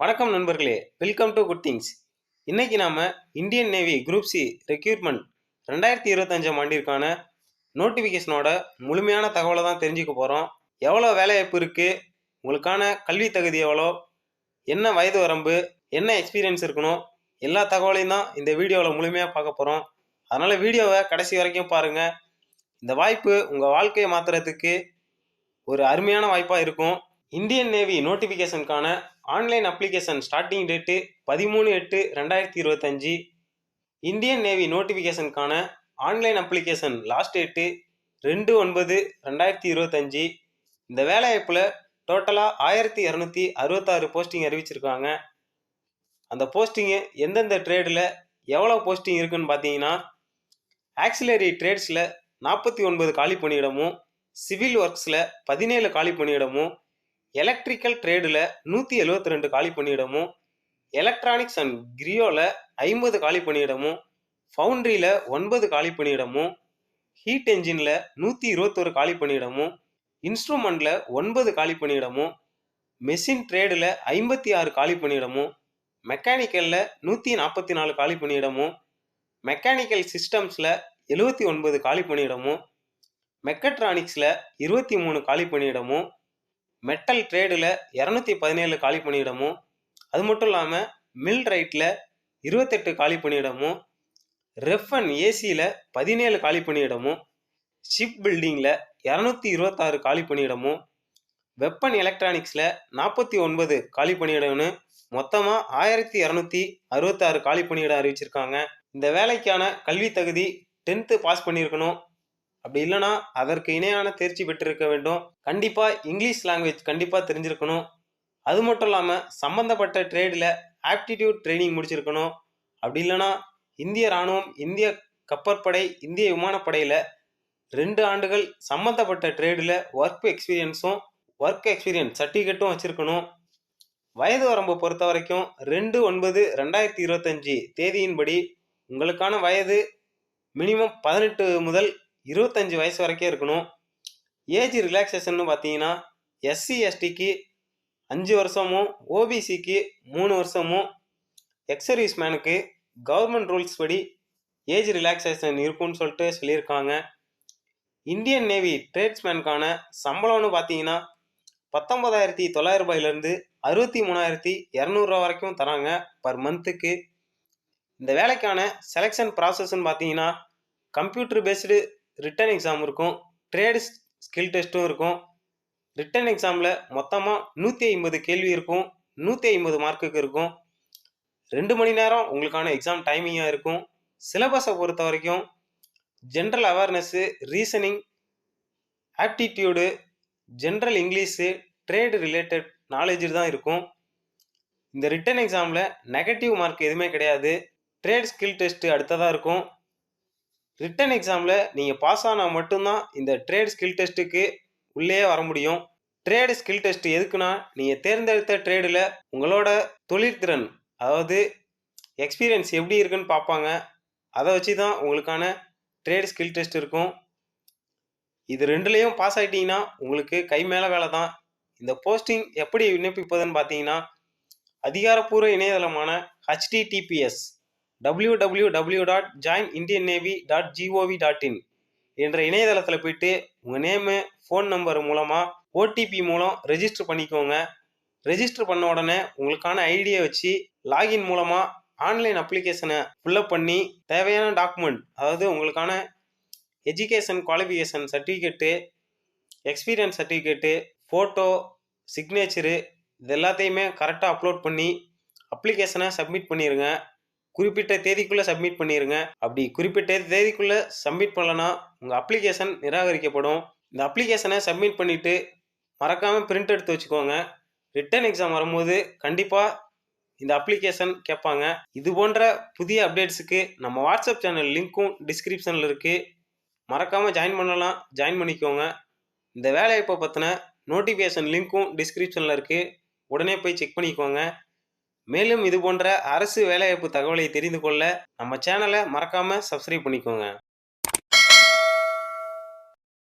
வணக்கம் நண்பர்களே. Welcome to good things இன்னைக்கு நாம Indian Navy group C recruitment ரெண்டாயிரத்தி இருபத்தஞ்சாம் ஆண்டிற்கான நோட்டிஃபிகேஷனோட முழுமையான தகவலை தான் தெரிஞ்சுக்க போகிறோம் எவ்வளோ வேலைவாய்ப்பு இருக்குது உங்களுக்கான கல்வி தகுதி எவ்வளோ? என்ன வயது வரம்பு? என்ன எக்ஸ்பீரியன்ஸ் இருக்கணும்? எல்லா தகவலையும் தான் இந்த வீடியோவில் முழுமையாக பார்க்க போகிறோம் அதனால் வீடியோவை கடைசி வரைக்கும் பாருங்கள் இந்த வாய்ப்பு உங்கள் வாழ்க்கையை மாற்றுறதுக்கு ஒரு அருமையான வாய்ப்பாக இருக்கும். இந்தியன் நேவி நோட்டிஃபிகேஷனுக்கான ஆன்லைன் அப்ளிகேஷன் ஸ்டார்டிங் டேட்டு பதிமூணு எட்டு ரெண்டாயிரத்தி இருபத்தஞ்சி. இந்தியன் நேவி நோட்டிஃபிகேஷனுக்கான ஆன்லைன் அப்ளிகேஷன் லாஸ்ட் டேட்டு ரெண்டு ஒன்பது ரெண்டாயிரத்தி இருபத்தஞ்சி. இந்த வேலைவாய்ப்பில் டோட்டலாக ஆயிரத்தி இரநூத்தி அறுபத்தாறு போஸ்டிங் அறிவிச்சிருக்காங்க. அந்த போஸ்டிங்கு எந்தெந்த ட்ரேடில் எவ்வளோ போஸ்டிங் இருக்குன்னு பார்த்தீங்கன்னா ஆக்சிலரி ட்ரேட்ஸில் நாற்பத்தி ஒன்பது காலி பணியிடமும் சிவில் ஒர்க்ஸில் பதினேழு காலி பணியிடமும் எலக்ட்ரிக்கல் ட்ரேடில் நூற்றி எழுபத்தி ரெண்டு காலி பணியிடமும் எலக்ட்ரானிக்ஸ் அண்ட் கிரியோவில் ஐம்பது காலி பணியிடமும் ஃபவுண்ட்ரியில் ஒன்பது காலி பணியிடமும் ஹீட் என்ஜினில் நூற்றி இருபத்தொரு காலி பணியிடமும் இன்ஸ்ட்ருமெண்ட்டில் ஒன்பது காலி பணியிடமும் மெஷின் ட்ரேடில் ஐம்பத்தி ஆறு காலி பணியிடமும் மெக்கானிக்கலில் நூற்றி நாற்பத்தி நாலு காலி பணியிடமும் மெக்கானிக்கல் சிஸ்டம்ஸில் எழுபத்தி ஒன்பது காலி பணியிடமும் மெக்கட்ரானிக்ஸில் இருபத்தி மூணு காலி பணியிடமும் மெட்டல் ட்ரேடில் இரநூத்தி பதினேழு காலி பணியிடமும் அது மட்டும் இல்லாமல் மில் ரைட்டில் இருபத்தெட்டு காலி பணியிடமும் ரெஃபன் ஏசியில் பதினேழு காலி பணியிடமும் ஷிப் பில்டிங்கில் இரநூத்தி இருபத்தாறு காலி பணியிடமும் வெப்பன் எலக்ட்ரானிக்ஸில் நாற்பத்தி ஒன்பது காலி பணியிடம்னு மொத்தமாக ஆயிரத்தி இரநூத்தி அறுபத்தாறு காலி பணியிடம் அறிவிச்சிருக்காங்க. இந்த வேலைக்கான கல்வி தகுதி டென்த்து பாஸ் பண்ணியிருக்கணும். அப்படி இல்லைன்னா அதற்கு இணையான தேர்ச்சி பெற்றிருக்க வேண்டும். கண்டிப்பாக இங்கிலீஷ் லாங்குவேஜ் கண்டிப்பாக தெரிஞ்சிருக்கணும். அது மட்டும் இல்லாமல் சம்மந்தப்பட்ட ட்ரேடில் ஆப்டிடியூட் ட்ரைனிங் முடிச்சிருக்கணும். அப்படி இல்லைன்னா இந்திய இராணுவம் இந்திய கப்பற்படை இந்திய விமானப்படையில் ரெண்டு ஆண்டுகள் சம்மந்தப்பட்ட ட்ரேடில் ஒர்க் எக்ஸ்பீரியன்ஸும் ஒர்க் எக்ஸ்பீரியன்ஸ் சர்டிஃபிகேட்டும் வச்சுருக்கணும். வயது வரம்பு பொறுத்த வரைக்கும் ரெண்டு ஒன்பது ரெண்டாயிரத்தி இருபத்தஞ்சி தேதியின்படி உங்களுக்கான வயது மினிமம் பதினெட்டு முதல் இருபத்தஞ்சி வயசு வரைக்கும் இருக்கணும். ஏஜ் ரிலாக்ஸேஷன் பார்த்தீங்கன்னா எஸ்சி எஸ்டிக்கு அஞ்சு வருஷமும் ஓபிசிக்கு மூணு வருஷமும் எக்ஸர்வீஸ் மேனுக்கு கவர்மெண்ட் ரூல்ஸ் படி ஏஜ் ரிலாக்ஸேஷன் இருக்கும்னு சொல்லிட்டு சொல்லியிருக்காங்க. இந்தியன் நேவி ட்ரேட்ஸ்மேனுக்கான சம்பளம்னு பார்த்தீங்கன்னா பத்தொன்பதாயிரத்தி தொள்ளாயிரம் ரூபாயிலேருந்து அறுபத்தி மூணாயிரத்தி இரநூறுவா வரைக்கும் தராங்க பர் மந்த்துக்கு இந்த வேலைக்கான செலெக்ஷன் ப்ராசஸ்ன்னு பார்த்தீங்கன்னா கம்ப்யூட்டர் பேஸ்டு ரிட்டன் எக்ஸாம் இருக்கும். ட்ரேட் ஸ்கில் டெஸ்ட்டும் இருக்கும். ரிட்டன் எக்ஸாமில் மொத்தமாக நூற்றி ஐம்பது கேள்வி இருக்கும். நூற்றி ஐம்பது மார்க்குக்கு இருக்கும். ரெண்டு மணி நேரம் உங்களுக்கான எக்ஸாம் டைமிங்காக இருக்கும். சிலபஸை பொறுத்த வரைக்கும் general awareness reasoning aptitude general English trade related knowledge தான் இருக்கும். இந்த ரிட்டன் எக்ஸாமில் நெகட்டிவ் மார்க் எதுவுமே கிடையாது. ட்ரேட் ஸ்கில் டெஸ்ட்டு அடுத்ததாக இருக்கும். ரிட்டன் எக்ஸாமில் நீங்கள் பாஸ் ஆனால் மட்டும்தான் இந்த ட்ரேட் ஸ்கில் டெஸ்ட்டுக்கு உள்ளே வர முடியும். ட்ரேடு ஸ்கில் டெஸ்ட் எதுக்குன்னா நீங்கள் தேர்ந்தெடுத்த ட்ரேடில் உங்களோட தொழிற்திறன் அதாவது எக்ஸ்பீரியன்ஸ் எப்படி இருக்குன்னு பார்ப்பாங்க. அதை வச்சு தான் உங்களுக்கான ட்ரேட் ஸ்கில் டெஸ்ட் இருக்கும். இது ரெண்டுலேயும் பாஸ் ஆகிட்டிங்கன்னா உங்களுக்கு கை மேலே வேலை தான். இந்த போஸ்டிங் எப்படி விண்ணப்பிப்பதுன்னு பார்த்தீங்கன்னா அதிகாரப்பூர்வ இணையதளமான HTTPS W W W dot join Indian Navy dot GOV dot in என்ற இணையதளத்தில் போயிட்டு உங்கள் நேமு ஃபோன் நம்பர் மூலமாக ஓடிபி மூலம் ரெஜிஸ்டர் பண்ணிக்கோங்க. ரெஜிஸ்டர் பண்ண உடனே உங்களுக்கான ஐடியை வச்சு லாகின் மூலமாக ஆன்லைன் அப்ளிகேஷனை ஃபில்லப் பண்ணி தேவையான டாக்குமெண்ட் அதாவது உங்களுக்கான education qualification certificate experience certificate photo signature இது எல்லாத்தையுமே கரெக்டாக அப்லோட் பண்ணி அப்ளிகேஷனை சப்மிட் பண்ணிடுங்க குறிப்பிட்ட தேதிக்குள்ளே சப்மிட் பண்ணிடுங்க அப்படி குறிப்பிட்ட தேதிக்குள்ளே சப்மிட் பண்ணலன்னா உங்கள் அப்ளிகேஷன் நிராகரிக்கப்படும். இந்த அப்ளிகேஷனை சப்மிட் பண்ணிவிட்டு மறக்காமல் பிரிண்ட் எடுத்து வச்சுக்கோங்க. ரிட்டர்ன் எக்ஸாம் வரும்போது கண்டிப்பாக இந்த அப்ளிகேஷன் கேட்பாங்க. இது போன்ற புதிய அப்டேட்ஸுக்கு நம்ம வாட்ஸ்அப் சேனல் லிங்க்கும் டிஸ்கிரிப்ஷனில் இருக்குது மறக்காமல் ஜாயின் பண்ணலாம். ஜாயின் பண்ணிக்கோங்க. இந்த வேலைவாய்ப்பை பற்றின நோட்டிஃபிகேஷன் லிங்க்கும் டிஸ்கிரிப்ஷனில் இருக்குது உடனே போய் செக் பண்ணிக்கோங்க. மேலும் இது போன்ற அரசு வேலைவாய்ப்பு தகவலை தெரிந்து கொள்ள நம்ம சேனலை மறக்காமல் சப்ஸ்கிரைப் பண்ணிக்கோங்க.